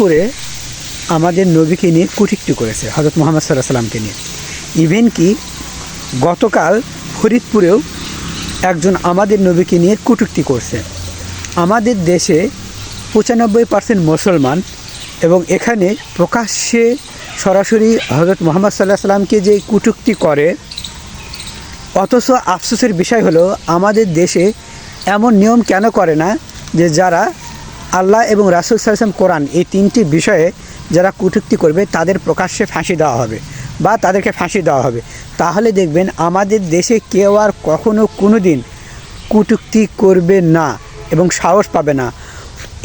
করে আমাদের নবীকে নিয়ে কুটিকটি করেছে হজরত মোহাম্মদ সাল্লাহ সাল্লামকে নিয়ে। ইভেন কি গতকাল ফরিদপুরেও একজন আমাদের নবীকে নিয়ে কুটুক্তি করছে। আমাদের দেশে পঁচানব্বই পার্সেন্ট মুসলমান এবং এখানে প্রকাশ্যে সরাসরি হজরত মোহাম্মদ সাল্লাহ সাল্লামকে যে কুটুক্তি করে, অথচ আফসোসের বিষয় হলো, আমাদের দেশে এমন নিয়ম কেন করে না যে যারা আল্লাহ এবং রাসুল সাল্লাম কোরআন, এই তিনটি বিষয়ে যারা কটূক্তি করবে তাদের প্রকাশ্যে ফাঁসি দেওয়া হবে বা তাদেরকে ফাঁসি দেওয়া হবে। তাহলে দেখবেন আমাদের দেশে কেউ আর কখনো কোনো দিন কটূক্তি করবে না এবং সাহস পাবে না।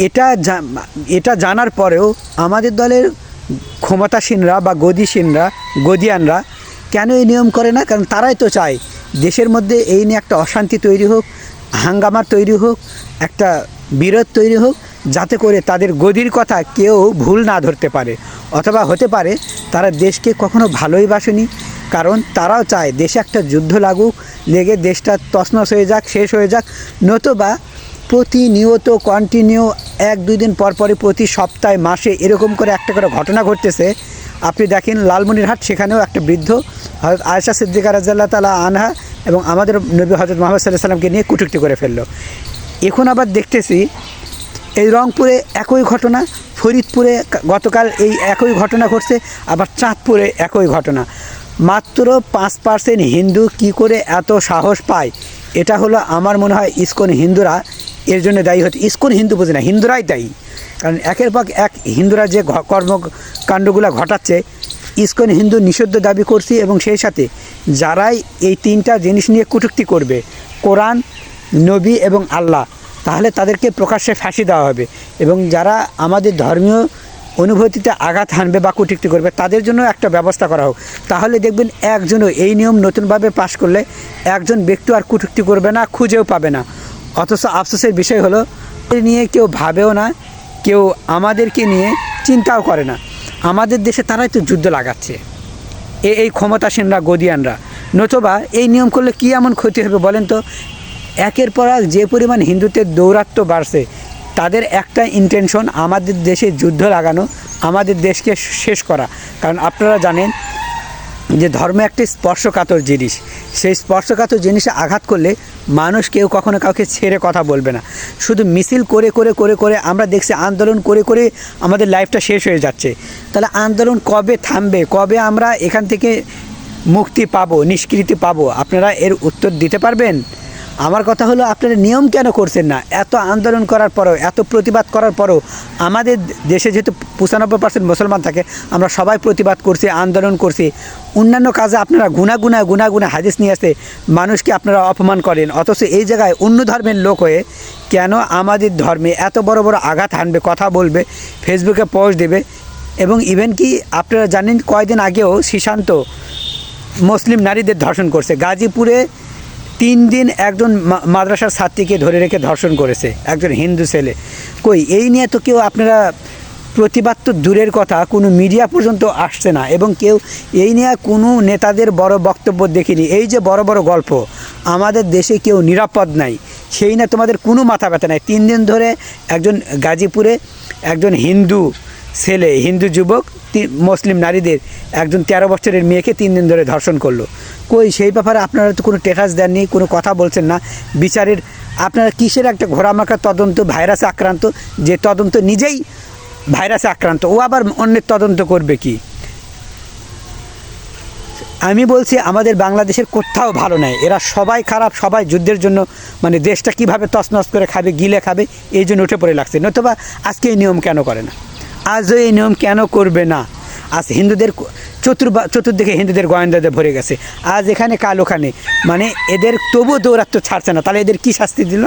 এটা এটা জানার পরেও আমাদের দলের ক্ষমতাসীনরা বা গদিসীনরা, গদিয়ানরা কেন এই নিয়ম করে না? কারণ তারাই তো চায় দেশের মধ্যে এই নিয়ে একটা অশান্তি তৈরি হোক, হাঙ্গামা তৈরি হোক, একটা বিরোধ তৈরি হোক যাতে করে তাদের গদির কথা কেউ ভুল না ধরতে পারে। অথবা হতে পারে তারা দেশকে কখনো ভালোই বাসেনি, কারণ তারাও চায় দেশে একটা যুদ্ধ লাগুক, লেগে দেশটা তছনছ হয়ে যাক, শেষ হয়ে যাক। নতুবা প্রতিনিয়ত কন্টিনিউ এক দুই দিন পর পরই প্রতি সপ্তাহে, মাসে এরকম করে একটা করে ঘটনা ঘটতেছে। আপনি দেখেন লালমনিরহাট, সেখানেও একটা বৃদ্ধ হজরত আয়সা সিদ্দিকা রাজাল্লাহ তালা আনহা এবং আমাদের নবী হজরত মোহাম্মদ সাল্লাহ সাল্লামকে নিয়ে কুটুক্তি করে ফেলল। এখন আবার দেখতেছি এই রংপুরে একই ঘটনা, ফরিদপুরে গতকাল এই একই ঘটনা ঘটছে, আবার চাঁদপুরে একই ঘটনা। মাত্র পাঁচ পার্সেন্ট হিন্দু কি করে এত সাহস পায়? এটা হলো আমার মনে হয় ইস্কন হিন্দুরা, এর জন্য দায়ী হচ্ছে ইস্কন হিন্দু বোঝে না, হিন্দুরাই দায়ী। কারণ একের পর এক হিন্দুরা যে কর্মকাণ্ডগুলো ঘটাচ্ছে, ইস্কন হিন্দু নিষিদ্ধ দাবি করছি এবং সেই সাথে যারাই এই তিনটা জিনিস নিয়ে কটূক্তি করবে, কোরআন, নবী এবং আল্লাহ তাহলে তাদেরকে প্রকাশ্যে ফাঁসি দেওয়া হবে। এবং যারা আমাদের ধর্মীয় অনুভূতিতে আঘাত হানবে বা কটূক্তি করবে, তাদের জন্য একটা ব্যবস্থা করা হোক। তাহলে দেখবেন একজনও এই নিয়ম নতুনভাবে পাশ করলে একজন ব্যক্তি আর কটূক্তি করবে না, খুঁজেও পাবে না। অথচ আফসোসের বিষয় হলো নিয়ে কেউ ভাবেও না, কেউ আমাদেরকে নিয়ে চিন্তাও করে না। আমাদের দেশে তারাই তো যুদ্ধ লাগাচ্ছে। এই ক্ষমতাসীনরা, গদিয়ানরা। নতুবা এই নিয়ম করলে কী এমন ক্ষতি হবে বলেন তো? একের পর এক যে পরিমাণ হিন্দুত্বের দৌরাত্ম্য বাড়ছে, তাদের একটা ইন্টেনশন আমাদের দেশে যুদ্ধ লাগানো, আমাদের দেশকে শেষ করা। কারণ আপনারা জানেন যে ধর্ম একটি স্পর্শকাতর জিনিস। সেই স্পর্শকাতর জিনিসে আঘাত করলে মানুষ কেউ কখনো কাউকে ছেড়ে কথা বলবে না। শুধু মিছিল করে করে করে করে আমরা দেখছি আন্দোলন করে করে আমাদের লাইফটা শেষ হয়ে যাচ্ছে। তাহলে আন্দোলন কবে থামবে? কবে আমরা এখান থেকে মুক্তি পাবো, নিষ্কৃতি পাবো? আপনারা এর উত্তর দিতে পারবেন? আমার কথা হলো, আপনারা নিয়ম কেন করছেন না? এত আন্দোলন করার পরেও, এত প্রতিবাদ করার পরেও আমাদের দেশে যেহেতু পঁচানব্বই পার্সেন্ট মুসলমান থাকে, আমরা সবাই প্রতিবাদ করছি, আন্দোলন করছি। অন্যান্য কাজে আপনারা গুনা গুনা হাদিস নিয়ে আসতে মানুষকে আপনারা অপমান করেন। অথচ এই জায়গায় অন্য ধর্মের লোক হয়ে কেন আমাদের ধর্মে এত বড় বড় আঘাত হানবে, কথা বলবে, ফেসবুকে পোস্ট দেবে? এবং ইভেন কি আপনারা জানেন, কয়দিন আগেও সুশান্ত মুসলিম নারীদের ধর্ষণ করছে। গাজীপুরে তিন দিন একজন মাদ্রাসার ছাত্রীকে ধরে রেখে ধর্ষণ করেছে, একজন হিন্দু ছেলে। কই, এই নিয়ে তো কেউ আপনারা প্রতিবাদ তো দূরের কথা, কোনো মিডিয়া পর্যন্ত আসছে না, এবং কেউ এই নিয়ে কোনো নেতাদের বড় বক্তব্য দেখিনি। এই যে বড় বড় গল্প, আমাদের দেশে কেউ নিরাপদ নাই, সেই না তোমাদের কোনো মাথা ব্যথা নাই। তিন দিন ধরে একজন গাজীপুরে একজন হিন্দু ছেলে, হিন্দু যুবক মুসলিম নারীদের একজন তেরো বছরের মেয়েকে তিন দিন ধরে ধর্ষণ করল। কই সেই ব্যাপারে আপনারা তো কোনো টেটাস দেননি, কোনো কথা বলছেন না। বিচারের আপনারা কিসের একটা ঘোরামাখা তদন্ত, ভাইরাসে আক্রান্ত? যে তদন্ত নিজেই ভাইরাসে আক্রান্ত, ও আবার অন্যের তদন্ত করবে কি? আমি বলছি, আমাদের বাংলাদেশের কোথাও ভালো নাই। এরা সবাই খারাপ, সবাই যুদ্ধের জন্য মানে দেশটা কীভাবে তছনছ করে খাবে, গিলে খাবে, এই জন্য উঠে পড়ে লাগছে। নতুবা আজকে এই নিয়ম কেন করে না? আজও এই নিয়ম কেন করবে না? আজ হিন্দুদের চতুর চতুর্দিকে হিন্দুদের গোয়েন্দাদের ভরে গেছে। আজ এখানে কাল ওখানে। মানে এদের তবুও দৌরাত্ম ছাড়ছে না। তাহলে এদের কি শাস্তি দিল?